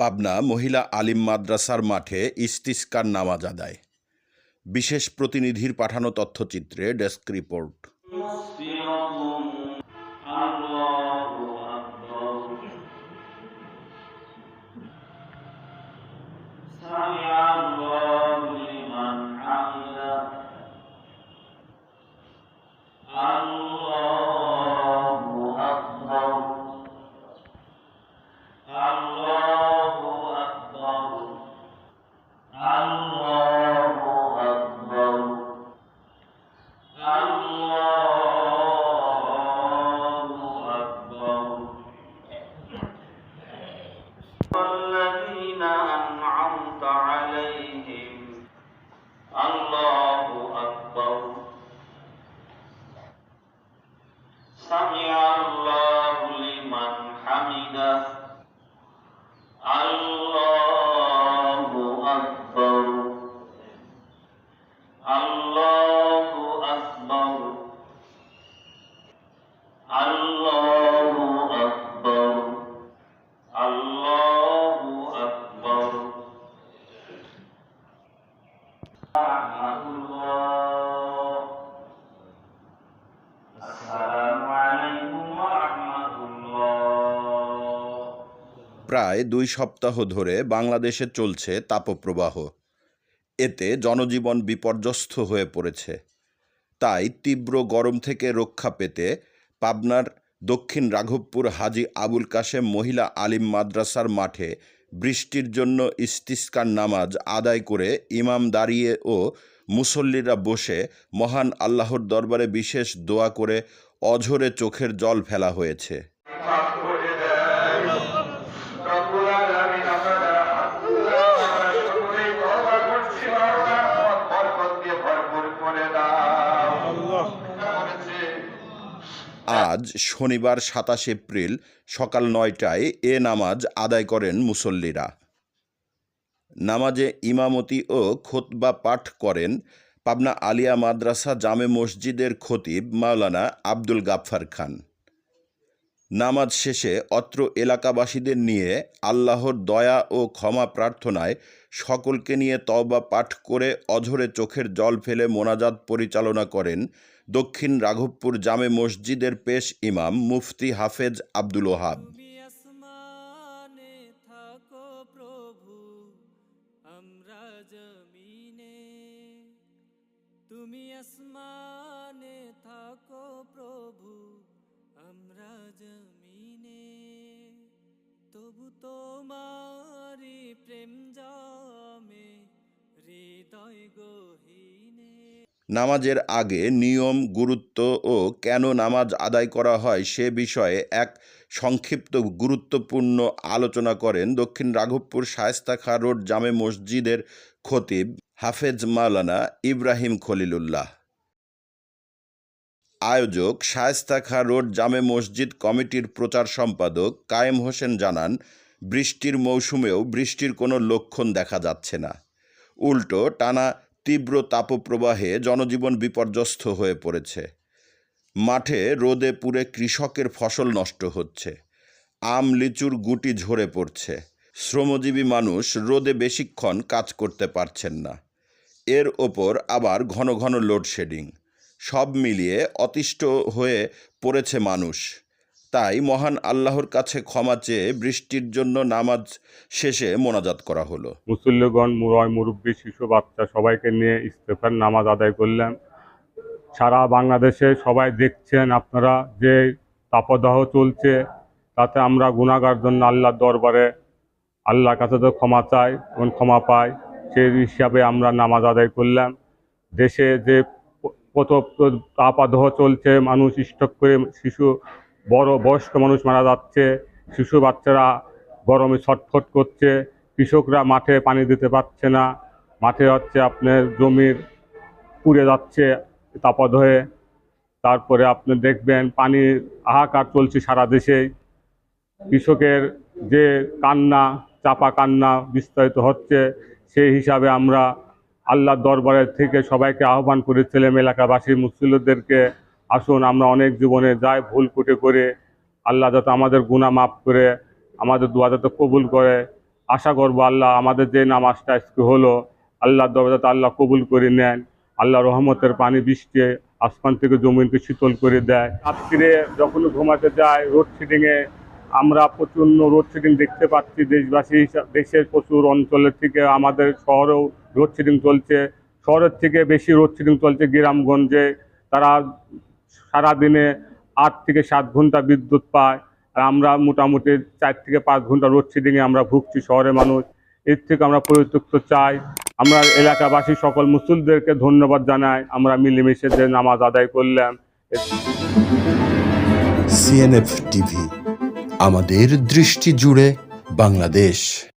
পাবনা মহিলা আলিম মাদ্রাসার মাঠে ইস্তিস্কার নামাজ আদায়। বিশেষ প্রতিনিধির পাঠানো তথ্যচিত্রে ডেস্ক রিপোর্ট। الذين أنعمت عليهم الله أكبر سمع الله لمن حمده الله أكبر الله প্রায় দুই সপ্তাহ ধরে বাংলাদেশে চলছে তাপপ্রবাহ। এতে জনজীবন বিপর্যস্ত হয়ে পড়েছে। তাই তীব্র গরম থেকে রক্ষা পেতে পাবনার দক্ষিণ রাঘবপুর হাজি আবুল কাশেম মহিলা আলিম মাদ্রাসার মাঠে বৃষ্টির জন্য ইস্তিস্কার নামাজ আদায় করে ইমাম দাঁড়িয়ে ও মুসল্লিরা বসে মহান আল্লাহর দরবারে বিশেষ দোয়া করে অঝরে চোখের জল ফেলা হয়েছে। আজ শনিবার সাতাশ এপ্রিল সকাল নয়টায় এ নামাজ আদায় করেন মুসল্লিরা। নামাজে ইমামতি ও খোতবা পাঠ করেন পাবনা আলিয়া মাদ্রাসা জামে মসজিদের খতিব মাওলানা আব্দুল গাফফার খান। নামাজ শেষে অত্র এলাকাবাসীদের নিয়ে আল্লাহর দয়া ও ক্ষমা প্রার্থনায় সকলকে নিয়ে তওবা পাঠ করে অঝরে চোখের জল ফেলে মোনাজাত পরিচালনা করেন দক্ষিণ রাঘবপুর জামে মসজিদের পেশ ইমাম মুফতি হাফেজ আব্দুল ওহাব। তুমি আসমানে থাকো প্রভু, আমরা জমিনে। তবু তোমারি প্রেম জমে, হৃদয় গহীনে। নামাজের আগে নিয়ম, গুরুত্ব ও কেন নামাজ আদায় করা হয় সে বিষয়ে এক সংক্ষিপ্ত, গুরুত্বপূর্ণ আলোচনা করেন দক্ষিণ রাঘবপুর শায়েস্তা খা রোড জামে মসজিদের খতিব হাফেজ মাওলানা ইব্রাহিম খলিলুল্লাহ। আয়োজক শায়েস্তা খা রোড জামে মসজিদ কমিটির প্রচার সম্পাদক কায়েম হোসেন জানান, বৃষ্টির মৌসুমেও বৃষ্টির কোনো লক্ষণ দেখা যাচ্ছে না। উল্টো টানা তীব্র তাপপ্রবাহে জনজীবন বিপর্যস্ত হয়ে পড়েছে। মাঠে রোদে পুড়ে কৃষকের ফসল নষ্ট হচ্ছে। আম, লিচুর গুটি ঝরে পড়ছে। শ্রমজীবী মানুষ রোদে বেশিক্ষণ কাজ করতে পারছেন না। এর ওপর আবার ঘন ঘন লোডশেডিং। সব মিলিয়ে অতিষ্ঠ হয়ে পড়েছে মানুষ। তাই মহান আল্লাহর কাছে ক্ষমা চেয়ে বৃষ্টির জন্য নামাজ শেষে মোনাজাত করা হলো। মুসল্লিগণ মুরয় মুরব্বী, শিশু, বাচ্চা সবাইকে নিয়ে ইস্তেফার নামাজ আদায় করলেন। সারা বাংলাদেশে সবাই দেখছেন আপনারা যে তাপদাহ চলছে, তাতে আমরা গুণাগার জন্য আল্লাহর দরবারে আল্লাহর কাছে তো ক্ষমা চাই এবং ক্ষমা পাই, সেই হিসাবে আমরা নামাজ আদায় করলাম। দেশে যে কত তাপাদহ চলছে, মানুষ স্টক করে, শিশু বড় বয়স্ক মানুষ মারা যাচ্ছে, শিশু বাচ্চারা গরমে ছটফট করছে, কৃষকরা মাঠে পানি দিতে পারছে না, মাঠে হচ্ছে আপনার জমির পুড়ে যাচ্ছে, তাপদ হয়ে। তারপরে আপনি দেখবেন পানির হাহাকার চলছে সারা দেশেই কৃষকের যে কান্না, চাপা কান্না বিস্তারিত হচ্ছে, সেই হিসাবে আমরা আল্লাহর দরবারের থেকে সবাইকে আহ্বান করেছিলাম এলাকাবাসী মুসলিমদেরকে আসুন, আমরা অনেক জীবনে যাই ভুল কুটে করে। আল্লাহ যাতে আমাদের গুণা মাফ করে, আমাদের দোয়া যাতে কবুল করে। আশা করব আল্লাহ আমাদের যে নামাজটা আজকে হলো আল্লাহ দরজাতে আল্লাহ কবুল করে নেন। আল্লাহ রহমতের পানি বৃষ্টি আসমান থেকে জমিনকে শীতল করে দেয়। রাত্রিরে যখন ঘুমাতে যায় রোড সিডিংয়ে আমরা প্রচণ্ড রোড সিডিং দেখতে পাচ্ছি। দেশবাসী দেশের প্রচুর অঞ্চলের থেকে, আমাদের শহরেও রোড সিডিং চলছে। শহরের থেকে বেশি রোড সিডিং চলছে গ্রামগঞ্জে। তারা সারাদিনে আট থেকে সাত ঘণ্টা বিদ্যুৎ পায়। আর আমরা মোটামুটি চার থেকে পাঁচ ঘণ্টা রোড সিডিংয়ে আমরা ভুগছি শহরের মানুষ। এর থেকে আমরা পরিতৃপ্ত চাই। আমরা এলাকাবাসী সকল মুসলিমদেরকে ধন্যবাদ জানাই। আমরা মিলেমিশে যে নামাজ আদায় করলাম। সিএনএফ টিভি আমাদের দৃষ্টি জুড়ে বাংলাদেশ।